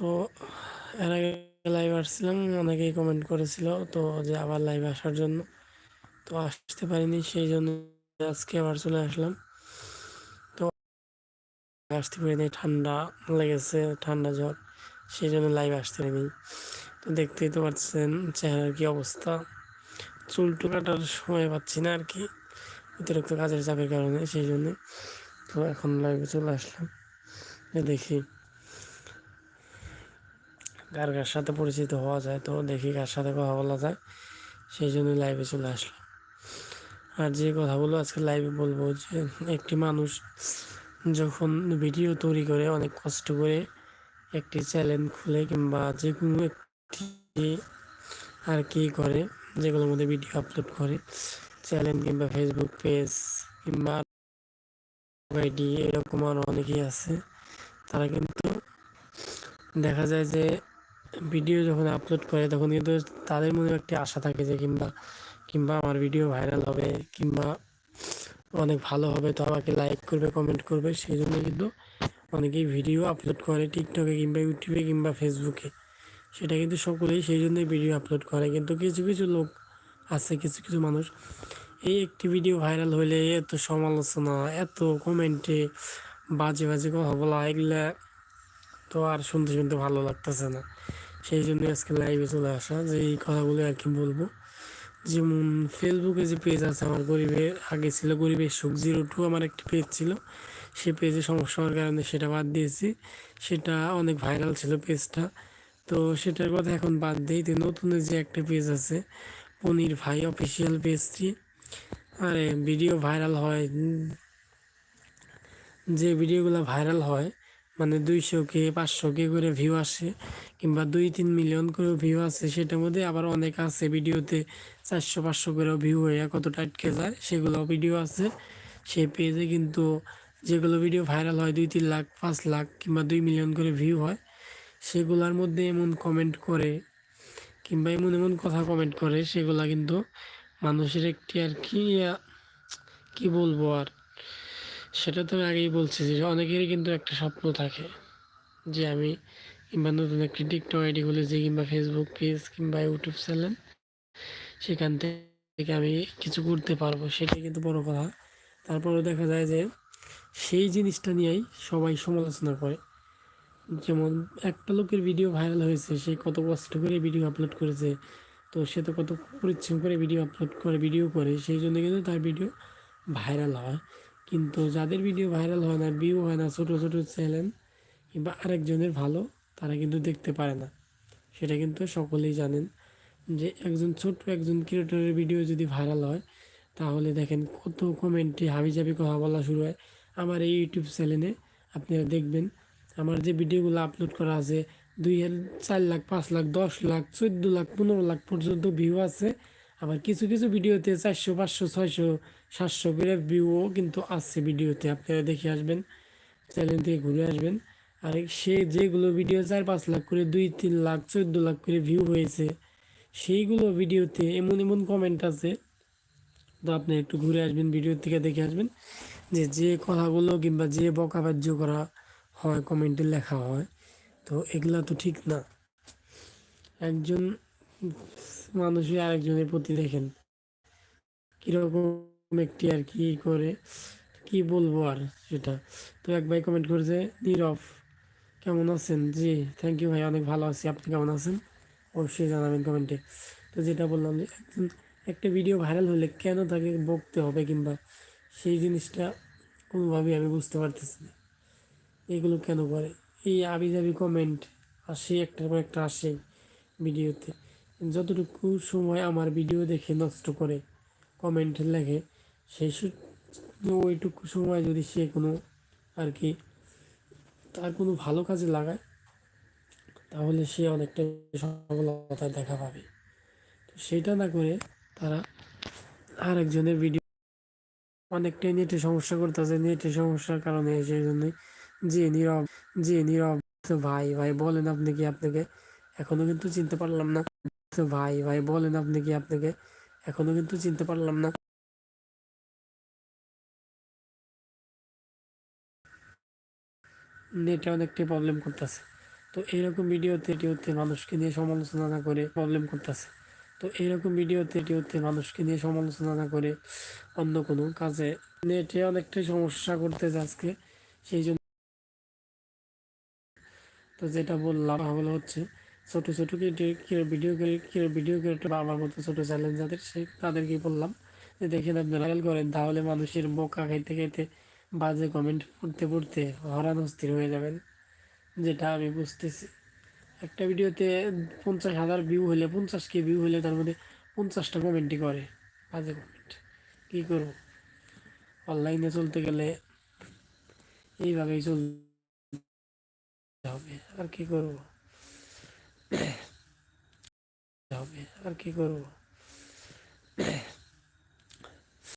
তো এর আগে লাইভ আসছিলাম, অনেকেই কমেন্ট করেছিল তো যে আবার লাইভ আসার জন্য। তো আসতে পারিনি, সেই জন্য আজকে আবার চলে আসলাম। তো আসতে পারিনি, ঠান্ডা লেগেছে, ঠান্ডা জ্বর, সেই জন্য লাইভ আসতে পারিনি। তো দেখতেই তো পারছেন চেহারার কি অবস্থা। চুলটু কাটার সময় পাচ্ছি না আর কি, অতিরিক্ত কাজের চাপের কারণে, সেই জন্য। তো এখন লাইভে চলে আসলাম দেখি। কার কার সাথে পরিচিত হওয়া যায়, তো দেখি কার সাথে কথা বলা যায়। সেই জন্য লাইভে চলে আসলাম। আর যে কথাগুলো আজকে লাইভে বলব যে, একটি মানুষ যখন ভিডিও তৈরি করে, অনেক কষ্ট করে একটি চ্যানেল খুলে কিংবা যে কোনো একটি আর কি করে, যেগুলোর মধ্যে ভিডিও আপলোড করে চ্যানেল কিংবা ফেসবুক পেজ কিংবা আইডি এরকম আরও অনেকেই আছে। তারা কিন্তু দেখা যায় যে ভিডিও যখন আপলোড করে, তখন কিন্তু তাদের মনে একটি আশা থাকে যে কিংবা কিংবা আমার ভিডিও ভাইরাল হবে, কিংবা অনেক ভালো হবে। তো আমাকে লাইক করবে কমেন্ট করবে, সেই জন্য কিন্তু অনেকেই ভিডিও আপলোড করে টিকটকে কিংবা ইউটিউবে কিংবা ফেসবুকে সেটা কিন্তু সকলেই সেই জন্যই ভিডিও আপলোড করে। কিন্তু কিছু কিছু লোক আছে, কিছু কিছু মানুষ এই একটি ভিডিও ভাইরাল হলে এত সমালোচনা, এত কমেন্টে বাজে বাজে কথা বলা, এগুলা তো আর শুনতে শুনতে ভালো লাগতেছে না। সেই জন্য আজকে লাইভে চলে আসা। যে এই কথাগুলো আর কি বলব। যেমন ফেসবুকে যে পেজ আছে, আমার গরিবের আগে ছিল গরিবের সুখ জিরো টু আমার একটি পেজ ছিল। সে পেজে সমস্যা হওয়ার কারণে সেটা বাদ দিয়েছি। সেটা অনেক ভাইরাল ছিল পেজটা তো সেটার কথা এখন বাদ দিই। তো নতুন যে একটা পেজ আছে, পনির ভাই অফিসিয়াল পেজটি আরে ভিডিও ভাইরাল হয়। যে ভিডিওগুলো ভাইরাল হয় মানে দুইশো কে, পাঁচশো কে করে ভিউ আসে, কিংবা দুই তিন মিলিয়ন করে ভিউ আসে, সেটার মধ্যে আবার অনেক আছে ভিডিওতে চারশো, পাঁচশো করেও ভিউ হয়ে কত টাটকে যায় সেগুলো ভিডিও আছে। সেই পেজে কিন্তু যেগুলো ভিডিও ভাইরাল হয় দুই তিন লাখ, পাঁচ লাখ, কিংবা দুই মিলিয়ন করে ভিউ হয়, সেগুলোর মধ্যে এমন কমেন্ট করে, কিংবা এমন এমন কথা কমেন্ট করে, সেগুলা কিন্তু মানুষের একটি আর কি কি বলব আর? সেটা তো আমি আগেই বলছি যে অনেকেরই কিন্তু একটা স্বপ্ন থাকে যে আমি কিংবা নতুন একটি টিকটক আইডি খুলেছি কিংবা ফেসবুক পেজ কিংবা ইউটিউব চ্যানেল সেখান থেকে আমি কিছু করতে পারব, সেটাই কিন্তু বড় কথা। তারপরে দেখা যায় যে সেই জিনিসটা নিয়েই সবাই সমালোচনা করে। যেমন একটা লোকের ভিডিও ভাইরাল হয়েছে, সে কত কষ্ট করে ভিডিও আপলোড করেছে, তো সে তো কত পরিশ্রম করে ভিডিও আপলোড করে ভিডিও করে, সেই জন্য কিন্তু তার ভিডিও ভাইরাল হয়। কিন্তু যাদের ভিডিও ভাইরাল হয় না ভিউ হয় না, ছোটো ছোটো চ্যানেল কিংবা আরেকজনের ভালো, তারা কিন্তু দেখতে পারে না। সেটা কিন্তু সকলেই জানেন যে একজন ছোট্ট একজন ক্রিয়েটরের ভিডিও যদি ভাইরাল হয়, তাহলে দেখেন কত কমেন্টে হাবিজাবি কথা বলা শুরু হয়। আমার এই ইউটিউব চ্যানেলে আপনারা দেখবেন, আমার যে ভিডিওগুলো আপলোড করা আছে, দুই চার লাখ, পাঁচ লাখ, দশ লাখ, চোদ্দ লাখ, পনেরো লাখ পর্যন্ত ভিউ আছে। আবার কিছু কিছু ভিডিওতে চারশো, পাঁচশো, ছয়শো সাতশো করে ভিউও কিন্তু আসছে ভিডিওতে, আপনারা দেখে আসবেন চ্যানেল থেকে ঘুরে আসবেন। আর সে যেগুলো ভিডিও চার পাঁচ লাখ করে, দুই তিন লাখ, চোদ্দ লাখ করে ভিউ হয়েছে, সেইগুলো ভিডিওতে এমন এমন কমেন্ট আছে। তো আপনি একটু ঘুরে আসবেন ভিডিও থেকে দেখে আসবেন যে যে কথাগুলো কিংবা যে বকাবাজ্য করা হয় কমেন্টে লেখা হয়, তো এগুলা তো ঠিক না। একজন মানুষই আরেকজনের প্রতি দেখেন। কীরকম একটি আর কি করে, কি বলব আর সেটা? তো এক ভাই কমেন্ট করেছে, নীরব, কেমন আছেন? জি থ্যাংক ইউ ভাই, অনেক ভালো আছি। আপনি কেমন আছেন? অবশ্যই জানাবেন কমেন্টে তো যেটা বললাম যে একজন, একটা ভিডিও ভাইরাল হলে কেন তাকে বকতে হবে কিংবা সেই জিনিসটা কোনোভাবেই আমি বুঝতে পারতেছি না। এগুলো কেন করে? এই আবি যাবি কমেন্ট আসে, একটার পর একটা আসে ভিডিওতে যতটুকু সময় আমার ভিডিও দেখে নষ্ট করে কমেন্ট লেখে সেই ওইটুকু সময় যদি সে কোনো আর কি তার কোনো ভালো কাজে লাগায়, তাহলে সে অনেকটা সফলতা দেখা পাবে। তো সেটা না করে তারা আরেকজনের ভিডিও অনেকটাই নেটে সমস্যা করতেছে নেটের সমস্যার কারণে সেই জন্যই যে নীরব যে নীরব, তো ভাই ভাই বলেন আপনি কি আপনাকে? এখনও কিন্তু চিনতে পারলাম না। তো ভাই ভাই বলেন আপনি কি আপনাকে? এখনও কিন্তু চিনতে পারলাম না। নেটে অনেকটাই প্রবলেম করতেছে। তো এইরকম ভিডিওতে ভিডিওতে মানুষকে নিয়ে সমালোচনা না করে প্রবলেম করতেছে। তো এইরকম ভিডিওতে ভিডিওতে মানুষকে নিয়ে সমালোচনা না করে অন্য কোনো কাজে নেটে অনেকটাই সমস্যা করতেছে আজকে। সেই জন্য তো যেটা বললাম হলো হচ্ছে ছোট ছোট ভিডিও ভিডিও ক্রিয়েটর আমার মতো ছোট চ্যালেঞ্জ যাদের, সে তাদেরকে বললাম যে, দেখেন আপনি ভাইরাল করেন, তাহলে মানুষের বোকা খাইতে খাইতে বাজে কমেন্ট পড়তে পড়তে হরান অস্থির হয়ে যাবেন, যেটা আমি বুঝতেছি। একটা ভিডিওতে পঞ্চাশ হাজার ভিউ হলে, পঞ্চাশ কে ভিউ হলে তার মধ্যে পঞ্চাশটা কমেন্টই করে, বাজে কমেন্ট কী করব? অনলাইনে চলতে গেলে এইভাবেই চলতে হবে, আর কি করব? হবে, আর কি করব?